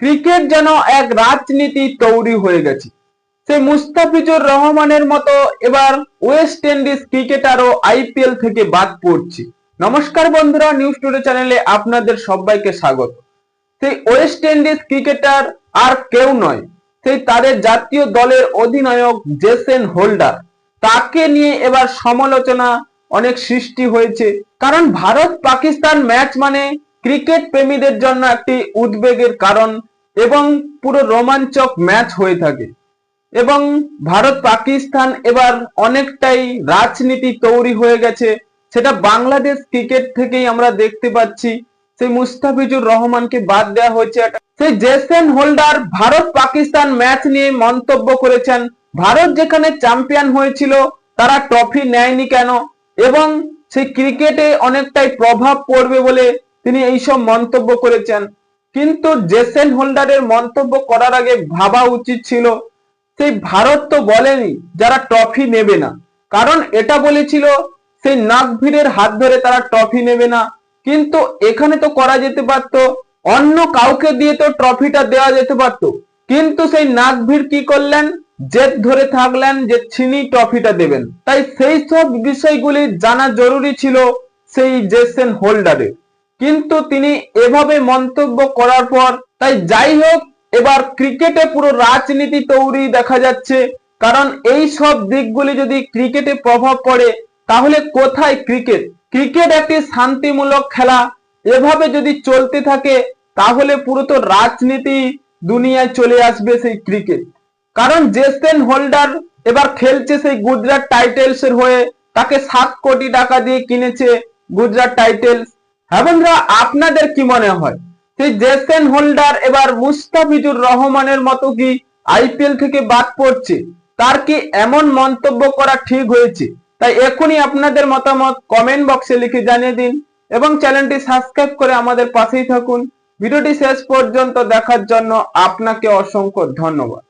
Cricket যেন এক রাজনীতি তৈরি হয়ে গেছে। সেই মুস্তাফিজুর রহমানের মতো এবার ওয়েস্ট ইন্ডিজ ক্রিকেটারও আইপিএল থেকে বাদ পড়ছে। নমস্কার বন্ধুরা নিউজ টুডে চ্যানেলে আপনাদের সবাইকে স্বাগত। সেই ওয়েস্ট ইন্ডিজ ক্রিকেটার আর কেউ নয়, সেই তাদের জাতীয় দলের অধিনায়ক জেসেন হোল্ডার তাকে নিয়ে এবার সমালোচনা অনেক সৃষ্টি হয়েছে। কারণ ভারত পাকিস্তান ম্যাচ মানে ক্রিকেট প্রেমীদের জন্য একটি উদ্বেগের কারণ এবং পুরো রোমাঞ্চক ম্যাচ হয়ে থাকে। এবং ভারত পাকিস্তান এবার অনেকটাই রাজনীতি তৈরি হয়ে গেছে। সেটা বাংলাদেশ ক্রিকেট থেকেই আমরা দেখতে পাচ্ছি। সেই মুস্তাফিজুর রহমানকে বাদ দেওয়া হয়েছে সেই Jason Holder Bharat Pakistan match নিয়ে মন্তব্য করেছেন, ভারত যেখানে চ্যাম্পিয়ন হয়েছিল, তারা ট্রফি নেয়নি কেন? এবং সেই ক্রিকেটে অনেকটাই প্রভাব পড়বে বলে তিনি এইসব মন্তব্য করেছেন। কিন্তু জেসেন হোল্ডারের মন্তব্য করার আগে ভাবা উচিত ছিল, সেই ভারত তো বলেনি যারা ট্রফি নেবে না। কারণ এটা বলেছিল, সেই নাগভীরের হাত ধরে তারা ট্রফি নেবে না। কিন্তু এখানে তো করা যেতে পারত, অন্য কাউকে দিয়ে তো ট্রফিটা দেওয়া যেতে পারত। কিন্তু সেই নাগভীর কি করলেন? জেদ ধরে থাকলেন যে ছিনি ট্রফিটা দেবেন। তাই সেই সব বিষয়গুলি জানা জরুরি ছিল সেই জেসেন হোল্ডারের। কিন্তু তিনি এভাবে মন্তব্য করার পর, তাই যাই হোক, এবার ক্রিকেটে পুরো রাজনীতি তৈরি দেখা যাচ্ছে। কারণ এই সব দিকগুলি যদি ক্রিকেটে প্রভাব পড়ে, তাহলে কোথায় ক্রিকেট? ক্রিকেট একটি শান্তিমূলক খেলা। এভাবে যদি চলতে থাকে, তাহলে পুরো তো রাজনীতি দুনিয়ায় চলে আসবে সেই ক্রিকেট। কারণ জেসেন হোল্ডার এবার খেলছে সেই গুজরাট টাইটেলস এর হয়ে। তাকে সাত কোটি টাকা দিয়ে কিনেছে গুজরাট টাইটেলস। হ্যাঁ আপনাদের কি মনে হয়? সেই জেসেন হোল্ডার এবার মুস্তাফিজুর রহমানের মতো কি আইপিএল থেকে বাদ পড়ছে? তার কি এমন মন্তব্য করা ঠিক হয়েছে? তাই এখনই আপনাদের মতামত কমেন্ট বক্সে লিখে জানিয়ে দিন এবং চ্যানেলটি সাবস্ক্রাইব করে আমাদের পাশেই থাকুন। ভিডিওটি শেষ পর্যন্ত দেখার জন্য আপনাকে অসংখ্য ধন্যবাদ।